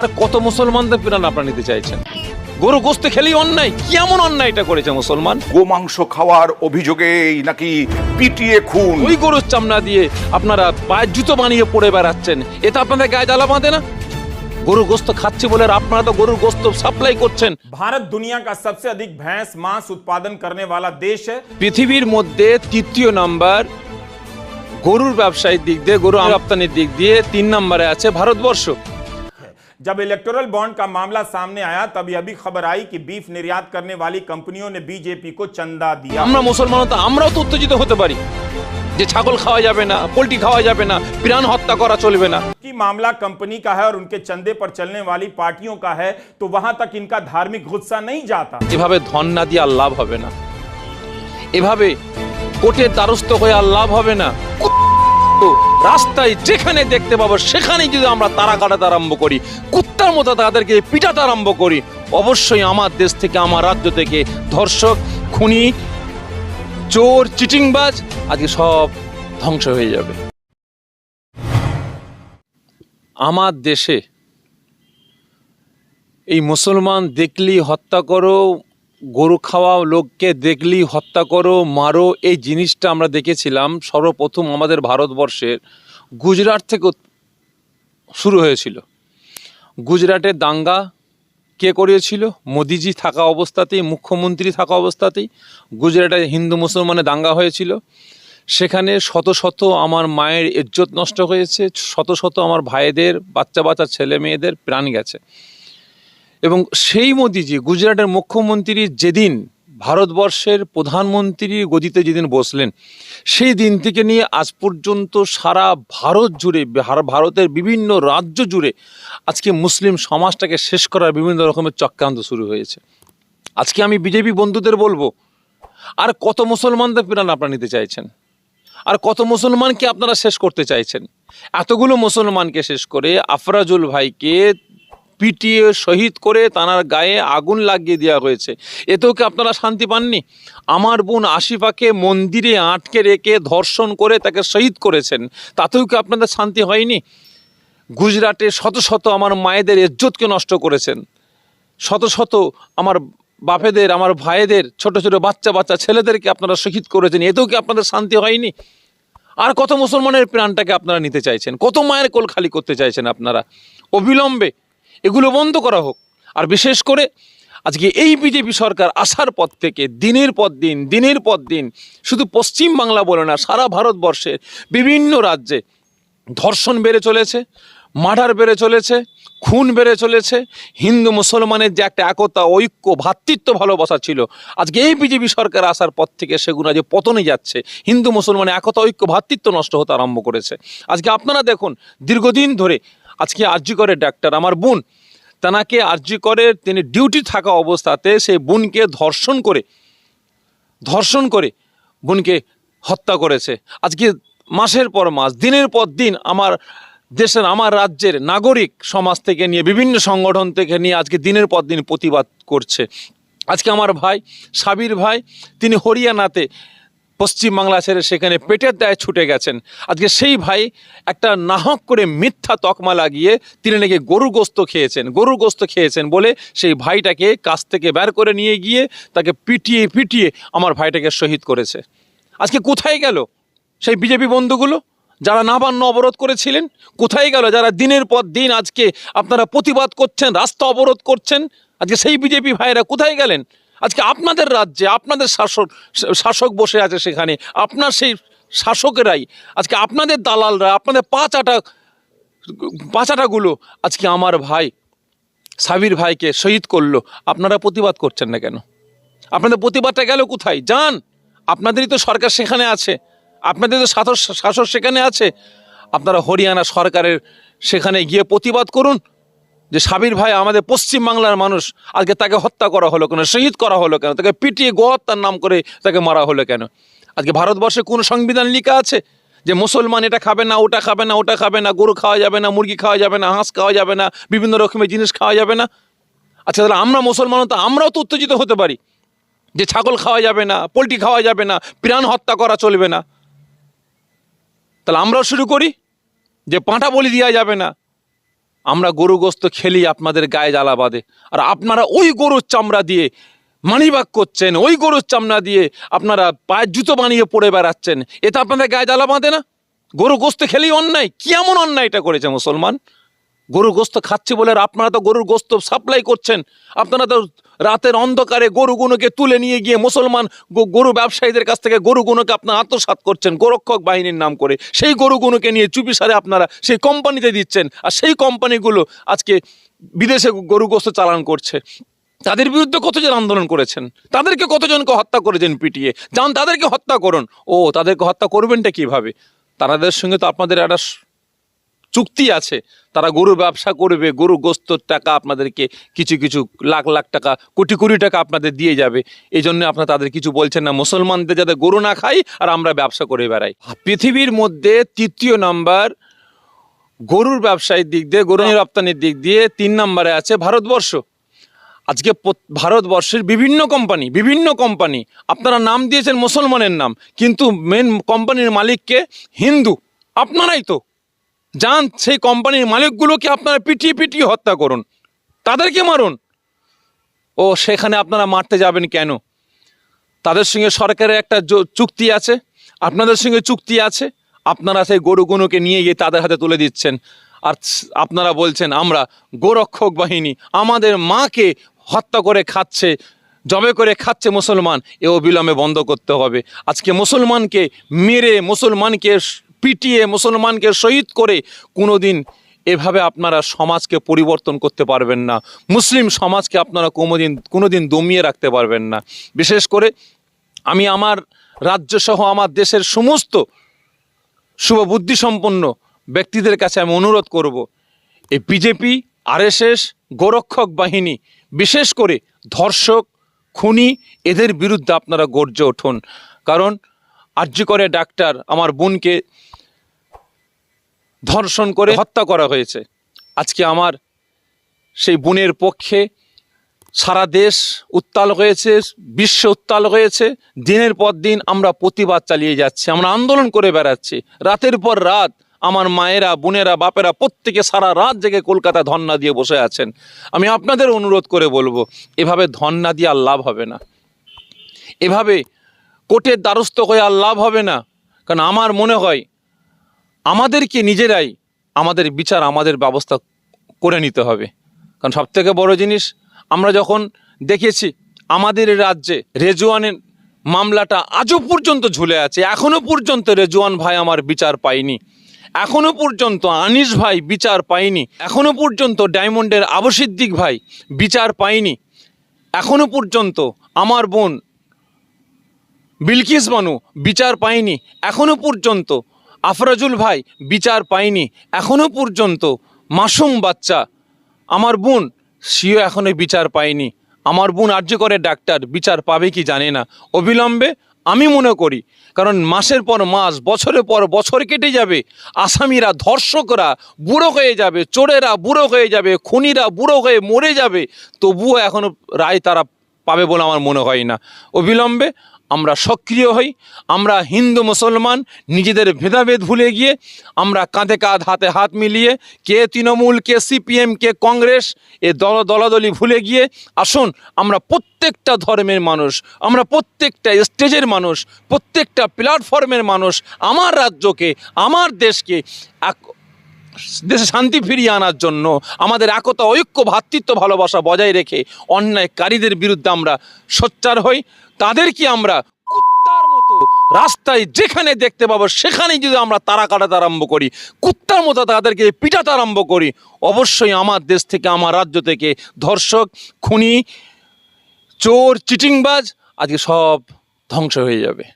আর কত মুসলমানদের প্রাণ আপনারা নিতে চাইছেন গরু গোস্ত খেলেই অন্যায় কি এমন অন্যায়টা করেছে মুসলমান গোমাংস খাওয়ার অভিযোগেই নাকি পিটিয়ে খুন ওই গরুর চামড়া দিয়ে আপনারা পায়ের জুতো বানিয়ে পড়ে বেড়াচ্ছেন এটা আপনাদের গায়ে জ্বালা বাঁধে না গরুর গোস্ত খাচ্ছে বলে আর আপনারা তো গরুর গোস্ত সাপ্লাই করছেন भारत दुनिया का सबसे अधिक भैंस मांस उत्पादन करने वाला देश है পৃথিবীর মধ্যে তৃতীয় নাম্বার গরুর ব্যবসায়িক দিক দিয়ে গরু রপ্তানির দিক দিয়ে তিন নম্বরে আছে ভারতবর্ষ जब इलेक्टोरल बॉन्ड का मामला सामने आया तब यह भी खबर आई कि बीफ निर्यात करने वाली कंपनियों ने बीजेपी को चंदा दिया আমরা মুসলমান তো আমরাও তো উত্তেজিত হতে পারি যে ছাগল খাওয়া যাবে না পোলট্রি খাওয়া যাবে না প্রাণ হত্যা করা চলবে না कि मामला कंपनी का है और उनके चंदे पर चलने वाली पार्टियों का है तो वहां तक इनका धार्मिक गुस्सा नहीं जाता এভাবে ধন না দিয়ে আর লাভ হবে না এভাবে কোর্টের দ্বারস্থ হয়ে আর লাভ হবে না তো রাস্তায় যেখানে দেখতে পাবো, সেখানেই যদি আমরা তারা কাটাতে আরম্ভ করি, কুত্তার মতো তাদেরকে পিটাতে আরম্ভ করি, অবশ্যই আমার দেশ থেকে, আমার রাজ্য থেকে ধর্ষক, খুনি, চোর, চিটিংবাজ, আজকে সব ধ্বংস হয়ে যাবে। আমার দেশে এই মুসলমান দেখলি হত্যা করো গরু খাওয়া লোককে দেখলি হত্যা করো, মারো, এই জিনিসটা আমরা দেখেছিলাম সর্বপ্রথম আমাদের ভারতবর্ষের গুজরাট থেকে শুরু হয়েছিল। গুজরাটের দাঙ্গা কে করিয়েছিল? মোদিজি থাকা অবস্থাতেই, মুখ্যমন্ত্রী থাকা অবস্থাতেই গুজরাটে হিন্দু মুসলমানের দাঙ্গা হয়েছিল। সেখানে শত শত আমার মায়ের ইজ্জত নষ্ট হয়েছে, শত শত আমার ভাইদের বাচ্চা বাচ্চা ছেলে মেয়েদের প্রাণ গেছে। এবং সেই মোদিজি, গুজরাটের মুখ্যমন্ত্রী যেদিন ভারতবর্ষের প্রধানমন্ত্রী গদিতে যেদিন বসলেন, সেই দিন থেকে নিয়ে আজ পর্যন্ত সারা ভারত জুড়ে ভারতের বিভিন্ন রাজ্য জুড়ে আজকে মুসলিম সমাজটাকে শেষ করার বিভিন্ন রকমের চক্রান্ত শুরু হয়েছে। আজকে আমি বিজেপি বন্ধুদের বলব, আর কত মুসলমানদের প্রাণ আপনারা নিতে চাইছেন? আর কত মুসলমানকে আপনারা শেষ করতে চাইছেন? এতগুলো মুসলমানকে শেষ করে আফরাজুল ভাইকে পিটিয়ে শহীদ করে তানার গায়ে আগুন লাগিয়ে দেওয়া হয়েছে। এতেও কি আপনারা শান্তি পাননি? আমার বোন আশিফাকে মন্দিরে আটকে রেখে ধর্ষণ করে তাকে শহীদ করেছেন। তাতেও কি আপনাদের শান্তি হয়নি? গুজরাটে শত শত আমার মায়েদের ইজ্জতকে নষ্ট করেছেন। শত শত আমার বাপেদের, আমার ভাইদের, ছোট ছোট বাচ্চা বাচ্চা ছেলেদেরকে আপনারা শহীদ করেছেন। এতেও কি আপনাদের শান্তি হয়নি? আর কত মুসলমানের প্রাণটাকে আপনারা নিতে চাইছেন? কত মায়ের কোল খালি করতে চাইছেন আপনারা? অবিলম্বে এগুলো বন্ধ করা হোক। আর বিশেষ করে আজকে এই বিজেপি সরকার আসার পর থেকে দিনের পর দিন, দিনের পর দিন শুধু পশ্চিম বাংলা না, সারা ভারতবর্ষের বিভিন্ন রাজ্যে ধর্ষণ বেড়ে চলেছে, মার্ডার বেড়ে চলেছে, খুন বেড়ে চলেছে, হিন্দু মুসলমানের যে একটা একতা, ঐক্য ভ্রাতৃত্ব ভালোবাসা ছিল। আজকে এই বিজেপি সরকার আসার পর থেকে সেগুলো যে পতনে যাচ্ছে, হিন্দু মুসলমানের একতা, ঐক্য ভ্রাতৃত্ব নষ্ট হতে আরম্ভ করেছে। আজকে আপনারা দেখুন, দীর্ঘদিন ধরে আজকে আরজি করে ডাক্তার। আমার বোন, তানাকে আরজি করে তিনি ডিউটি থাকা অবস্থাতে সেই বোনকে ধর্ষণ করে ধর্ষণ করে বোনকে হত্যা করেছে। আজকে মাসের পর মাস, দিনের পর দিন আমার দেশের, আমার রাজ্যের নাগরিক সমাজ থেকে নিয়ে, বিভিন্ন সংগঠন থেকে নিয়ে আজকে দিনের পর দিন প্রতিবাদ করছে। আজকে আমার ভাই সাবির ভাই, তিনি হরিয়ানাতে পশ্চিমবাংলা ছেড়ে সেখানে পেটের দায়ে ছুটে গেছেন। আজকে সেই ভাই একটা নাহক করে মিথ্যা তকমা লাগিয়ে তিনি নাকি গরু গোস্ত খেয়েছেন, গরুর গোস্ত খেয়েছেন বলে সেই ভাইটাকে কাছ থেকে বের করে নিয়ে গিয়ে তাকে পিটিয়ে পিটিয়ে আমার ভাইটাকে শহীদ করেছে। আজকে কোথায় গেল সেই বিজেপি বন্ধুগুলো? যারা নাবান্ন অবরোধ করেছিলেন, কোথায় গেল? যারা দিনের পর দিন আজকে আপনারা প্রতিবাদ করছেন, রাস্তা অবরোধ করছেন, আজকে সেই বিজেপি ভাইয়েরা কোথায় গেলেন? আজকে আপনাদের রাজ্যে, আপনাদের শাসক শাসক বসে আছে সেখানে, আপনার সেই শাসকেরাই, আজকে আপনাদের দালালরা, আপনাদের পাঁচাটা পাঁচাটাগুলো আজকে আমার ভাই সাবির ভাইকে শহীদ করল। আপনারা প্রতিবাদ করছেন না কেন? আপনাদের প্রতিবাদটা গেল কোথায়? যান! আপনাদেরই তো সরকার সেখানে আছে। আপনাদের তো শাসক শাসক সেখানে আছে। আপনারা হরিয়ানা সরকারের সেখানে গিয়ে প্রতিবাদ করুন। যে সাবির ভাই আমাদের পশ্চিম বাংলার মানুষ, আজকে তাকে হত্যা করা হলো কেন, শহীদ করা হলো কেন, তাকে পিটিয়ে গোহত্যার নাম করে তাকে মারা হলো কেন? আজকে ভারতবর্ষে কোন সংবিধান লেখা আছে যে মুসলমান এটা খাবে না, ওটা খাবে না, ওটা খাবে না, গরু খাওয়া যাবে না, মুরগি খাওয়া যাবে না, হাঁস খাওয়া যাবে না, বিভিন্ন রকমের জিনিস খাওয়া যাবে না? আচ্ছা তাহলে আমরা মুসলমান তো আমরাও তো উত্তেজিত হতে পারি যে ছাগল খাওয়া যাবে না, পোলট্রি খাওয়া যাবে না, প্রাণ হত্যা করা চলবে না। তাহলে আমরাও শুরু করি যে পাঁঠা বলি দেওয়া যাবে না। আমরা গরু গোস্ত খেলি আপনাদের গায়ে জ্বালা বাঁধে। আর আপনারা ওই গরুর চামড়া দিয়ে মানিবাগ করছেন, ওই গরুর চামড়া দিয়ে আপনারা পায়ের জুতো বানিয়ে পড়ে বেড়াচ্ছেন এটা আপনাদের গায়ে জ্বালা বাঁধে না। গরু গোস্ত খেলেই অন্যায়, কি এমন অন্যায়টা করেছে মুসলমান? গরু গোস্ত খাচ্ছে বলে আপনারা তো গরুর গোস্ত সাপ্লাই করছেন। আপনারা তো রাতের অন্ধকারে গরুগুলোকে তুলে নিয়ে গিয়ে মুসলমান গরু ব্যবসায়ীদের কাছ থেকে গরুগুলোকে আপনারা আত্মসাৎ করছেন, গোরক্ষক বাহিনীর নাম করে। সেই গরুগুলোকে নিয়ে চুপি সারে আপনারা সেই কোম্পানিতে দিচ্ছেন আর সেই কোম্পানিগুলো আজকে বিদেশে গরু গোস্ত চালান করছে। তাদের বিরুদ্ধে কতজন আন্দোলন করেছেন? তাদেরকে কতজনকে হত্যা করেছেন পিটিয়ে? যান তাদেরকে হত্যা করুন। ও, তাদেরকে হত্যা করবেনটা কীভাবে? তাদের সঙ্গে তো আপনাদের একটা চুক্তি আছে। তারা গরু ব্যবসা করবে, গরু গোস্তর টাকা আপনাদেরকে কিছু কিছু লাখ লাখ টাকা, কোটি কোটি টাকা আপনাদের দিয়ে যাবে। এই জন্য আপনারা তাদের কিছু বলছেন না। মুসলমানদের যাতে গরু না খাই আর আমরা ব্যবসা করে বেড়াই। পৃথিবীর মধ্যে তৃতীয় নাম্বার গরুর ব্যবসায়ীর দিক দিয়ে, গরু রপ্তানির দিক দিয়ে তিন নম্বরে আছে ভারতবর্ষ। আজকে ভারতবর্ষের বিভিন্ন কোম্পানি বিভিন্ন কোম্পানি, আপনারা নাম দিয়েছেন মুসলমানের নাম, কিন্তু মেন কোম্পানির মালিককে হিন্দু। আপনারাই তো। যান, সেই কোম্পানির মালিকগুলোকে আপনারা পিটিয়ে পিটিয়ে হত্যা করুন। তাদেরকে মারুন। ও, সেখানে আপনারা মারতে যাবেন কেন? তাদের সঙ্গে সরকারের একটা চুক্তি আছে। আপনাদের সঙ্গে চুক্তি আছে। আপনারা সেই গরুগুলোকে নিয়ে গিয়ে তাদের হাতে তুলে দিচ্ছেন। আর আপনারা বলছেন, আমরা গোরক্ষক বাহিনী, আমাদের মাকে হত্যা করে খাচ্ছে, জবে করে খাচ্ছে মুসলমান। এ অবিলম্বে বন্ধ করতে হবে। আজকে মুসলমানকে মেরে, মুসলমানকে পিটিয়ে মুসলমানকে শহীদ করে কোনোদিন এভাবে আপনারা সমাজকে পরিবর্তন করতে পারবেন না। মুসলিম সমাজকে আপনারা কোনোদিন কোনোদিন দমিয়ে রাখতে পারবেন না। বিশেষ করে আমি আমার রাজ্য সহ আমার দেশের সমস্ত শুভ বুদ্ধিসম্পন্ন ব্যক্তিদের কাছে আমি অনুরোধ করব, এই বিজেপি, আরএসএস, গোরক্ষক বাহিনী, বিশেষ করে ধর্ষক, খুনি, এদের বিরুদ্ধে আপনারা গর্জে ওঠুন কারণ আর্য করে ডাক্তার আমার বোনকে ধর্ষণ করে হত্যা করা হয়েছে। আজকে আমার সেই বোনের পক্ষে সারা দেশ উত্তাল হয়েছে, বিশ্ব উত্তাল হয়েছে। দিনের পর দিন আমরা প্রতিবাদ চালিয়ে যাচ্ছি, আমরা আন্দোলন করে বেড়াচ্ছি। রাতের পর রাত আমার মায়েরা, বোনেরা, বাপেরা প্রত্যেকে সারা রাত জেগে কলকাতা ধর্না দিয়ে বসে আছেন। আমি আপনাদের অনুরোধ করে বলব, এভাবে ধর্না দিয়ে আর লাভ হবে না। এভাবে কোর্টের দ্বারস্থ হয়ে আর লাভ হবে না। কারণ আমার মনে হয়, আমাদেরকে নিজেরাই আমাদের বিচার, আমাদের ব্যবস্থা করে নিতে হবে। কারণ সব থেকে বড় জিনিস, আমরা যখন দেখেছি আমাদের রাজ্যে রেজওয়ানের মামলাটা আজও পর্যন্ত ঝুলে আছে। এখনও পর্যন্ত রেজওয়ান ভাই আমার বিচার পায়নি। এখনও পর্যন্ত আনিস ভাই বিচার পায়নি। এখনও পর্যন্ত ডায়মন্ডের আবসিদ্দিক ভাই বিচার পায়নি। এখনও পর্যন্ত আমার বোন বিলকিস বানু বিচার পায়নি এখনও পর্যন্ত। আফরাজুল ভাই, বিচার পায়নি এখনও পর্যন্ত। মাসুম বাচ্চা, আমার বোন, সিও এখনও বিচার পায়নি আমার বোন আর্য করে ডাক্তার, বিচার পাবে কি জানে না। অবিলম্বে আমি মনে করি, কারণ মাসের পর মাস, বছরের পর বছর কেটে যাবে। আসামিরা ধর্ষকরা বুড়ো হয়ে যাবে, চোরেরা বুড়ো হয়ে যাবে, খুনিরা বুড়ো হয়ে মরে যাবে। তবুও এখনও রায় তারা পাবে বলে আমার মনে হয় না। অবিলম্বে আমরা সক্রিয় হই, আমরা হিন্দু মুসলমান, নিজেদের ভেদাভেদ ভুলে গিয়ে আমরা কাঁধে কাঁধ, হাতে হাত মিলিয়ে কে তৃণমূল, কে সিপিএম, কে কংগ্রেস, এ দল, দলাদলি ভুলে গিয়ে আসুন, আমরা প্রত্যেকটা ধর্মের মানুষ, আমরা প্রত্যেকটা স্টেজের মানুষ, প্রত্যেকটা প্ল্যাটফর্মের মানুষ, আমার রাজ্যকে, আমার দেশকে এক দেশে শান্তি ফিরিয়ে আনার জন্য আমাদের একতা, ঐক্য ভ্রাতৃত্ব ভালোবাসা বজায় রেখে অন্যায়কারীদের বিরুদ্ধে আমরা সোচ্চার হই। তাদেরকে আমরা কুত্তার মতো রাস্তায় যেখানে দেখতে পাবো, সেখানেই যদি আমরা তারা কাটাতে আরম্ভ করি, কুত্তার মতো তাদেরকে পিটাতে আরম্ভ করি, অবশ্যই আমার দেশ থেকে, আমার রাজ্য থেকে ধর্ষক, খুনি, চোর, চিটিংবাজ, আজকে সব ধ্বংস হয়ে যাবে।